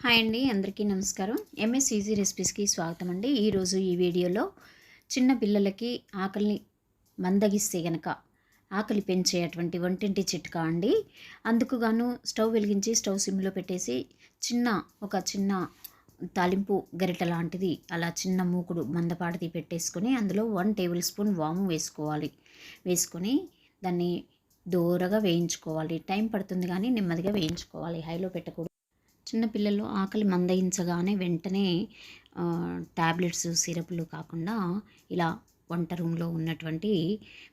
Hi అండి అందరికీ నమస్కారం. ఎంఎస్ ఈజీ రెసిపీస్కి స్వాగతం అండి. ఈరోజు ఈ వీడియోలో చిన్న పిల్లలకి ఆకలిని మందగిస్తే గనక ఆకలి పెంచేటువంటి వంటింటి చిట్కా అండి. అందుకు గాను స్టవ్ వెలిగించి స్టవ్ సిమ్లో పెట్టేసి చిన్న ఒక చిన్న తాలింపు గరిట లాంటిది అలా చిన్న మూకుడు మందపాటిది పెట్టేసుకొని అందులో వన్ టేబుల్ స్పూన్ వాము వేసుకోవాలి. వేసుకొని దాన్ని దూరగా వేయించుకోవాలి. టైం పడుతుంది కానీ నెమ్మదిగా వేయించుకోవాలి. హైలో పెట్టకూడదు. చిన్నపిల్లలు ఆకలి మందగించగానే వెంటనే ట్యాబ్లెట్స్ సిరప్లు కాకుండా ఇలా వంట రూమ్లో ఉన్నటువంటి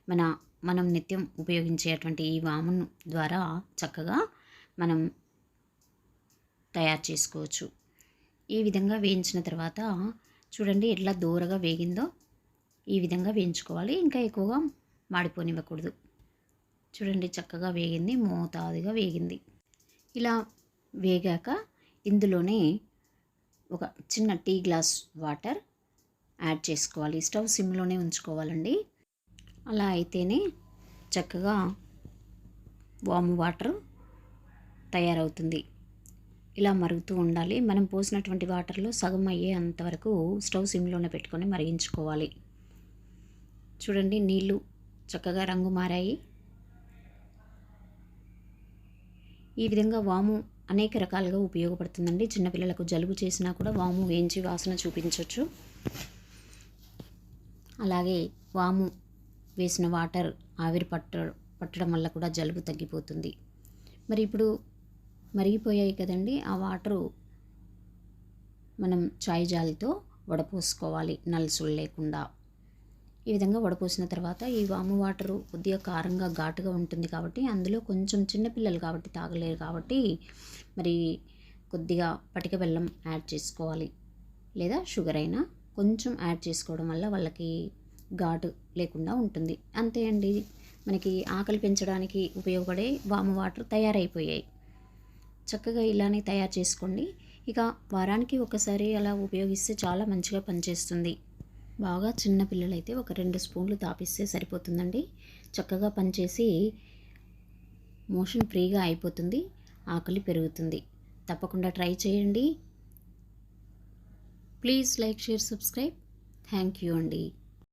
మన మనం నిత్యం ఉపయోగించేటువంటి ఈ వామును ద్వారా చక్కగా మనం తయారు చేసుకోవచ్చు. ఈ విధంగా వేయించిన తర్వాత చూడండి ఎట్లా దూరగా వేగిందో ఈ విధంగా వేయించుకోవాలి. ఇంకా ఎక్కువగా మాడిపోనివ్వకూడదు. చూడండి చక్కగా వేగింది మోతాదుగా వేగింది. ఇలా వేగాక ఇందులోనే ఒక చిన్న టీ గ్లాస్ వాటర్ యాడ్ చేసుకోవాలి. స్టవ్ సిమ్లోనే ఉంచుకోవాలండి. అలా అయితేనే చక్కగా వాము వాటర్ తయారవుతుంది. ఇలా మరుగుతూ ఉండాలి. మనం పోసినటువంటి వాటర్లో సగం అయ్యే అంతవరకు స్టవ్ సిమ్లోనే పెట్టుకొని మరిగించుకోవాలి. చూడండి నీళ్ళు చక్కగా రంగు మారాయి. ఈ విధంగా వాము అనేక రకాలుగా ఉపయోగపడుతుందండి. చిన్నపిల్లలకు జలుబు చేసినా కూడా వాము వేయించి వాసన చూపించవచ్చు అలాగే వాము వేసిన వాటర్ ఆవిరి పట్ట పట్టడం వల్ల కూడా జలుబు తగ్గిపోతుంది. మరి ఇప్పుడు మరిగిపోయాయి కదండి ఆ వాటరు మనం చాయ్ జాలితో వడపోసుకోవాలి. నలుసులు లేకుండా. ఈ విధంగా వడపోసిన తర్వాత ఈ వాము వాటరు కొద్దిగా కారంగా ఘాటుగా ఉంటుంది కాబట్టి అందులో కొంచెం చిన్నపిల్లలు కాబట్టి తాగలేరు కాబట్టి మరి కొద్దిగా పటిక బెల్లం యాడ్ చేసుకోవాలి. లేదా షుగర్ అయినా కొంచెం యాడ్ చేసుకోవడం వల్ల వాళ్ళకి ఘాటు లేకుండా ఉంటుంది. అంతే అండి. మనకి ఆకలి పెంచడానికి ఉపయోగపడే వాము వాటర్ తయారైపోయాయి. చక్కగా ఇలానే తయారు చేసుకోండి. ఇక వారానికి ఒకసారి అలా ఉపయోగిస్తే చాలా మంచిగా పనిచేస్తుంది. బాగా చిన్న పిల్లలైతే ఒక రెండు స్పూన్లు తాపిస్తే సరిపోతుందండి. చక్కగా పనిచేసి మోషన్ ఫ్రీగా అయిపోతుంది. ఆకలి పెరుగుతుంది. తప్పకుండా ట్రై చేయండి. Please like share subscribe. Thank you అండి.